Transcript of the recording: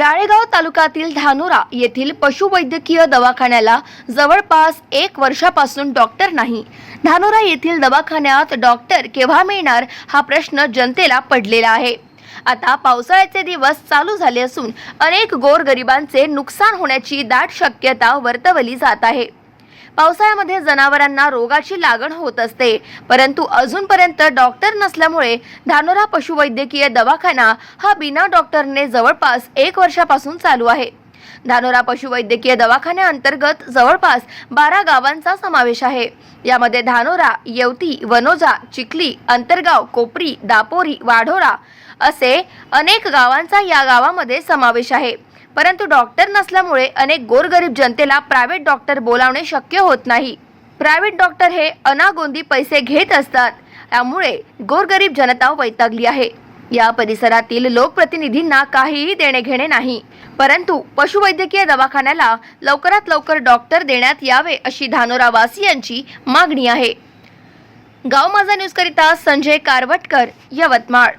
राळेगाव तालुक्यातील धानोरा येथील पशुवैद्यकीय दवाखान्याला जवळपास एक वर्षापासून डॉक्टर नाही. धानोरा येथील दवाखान्यात डॉक्टर केव्हा मिळणार हा प्रश्न जनतेला पडलेला आहे. आता पावसाळ्याचे दिवस चालू झाले असून अनेक गोरगरिबांचे नुकसान होण्याची दाट शक्यता वर्तवली जात आहे. पावसाळ्यामध्ये जनावरांना रोगाची लागण होत असते. परंतु अजूनपर्यंत डॉक्टर नसल्यामुळे धानोरा पशुवैद्यकीय दवाखाना हा बिना डॉक्टरने जवळपास एक वर्षापासून चालू आहे. धानोरा पशुवैद्यकीय दवाखान्याअंतर्गत जवळपास बारा गावांचा समावेश आहे. यामध्ये धानोरा येवती वनोजा चिखली अंतरगाव कोपरी दापोरी वाढोरा असे अनेक गावांचा या गावामध्ये समावेश आहे. परंतु डॉक्टर नसल्यामुळे अनेक गोरगरीब जनतेला प्रायव्हेट डॉक्टर बोलावणे शक्य होत नाही. प्रायव्हेट डॉक्टर हे अनागोंदी पैसे घेत असतात. त्यामुळे गोरगरीब जनता वैतागली आहे. या परिसरातील लोकप्रतिनिधींना काहीही देणे घेणे नाही. परंतु पशुवैद्यकीय दवाखान्याला लवकरात लवकर डॉक्टर देण्यात यावे अशी धानोरावासियांची मागणी आहे. गाव माझा न्यूज करिता संजय कारवटकर यवतमाळ.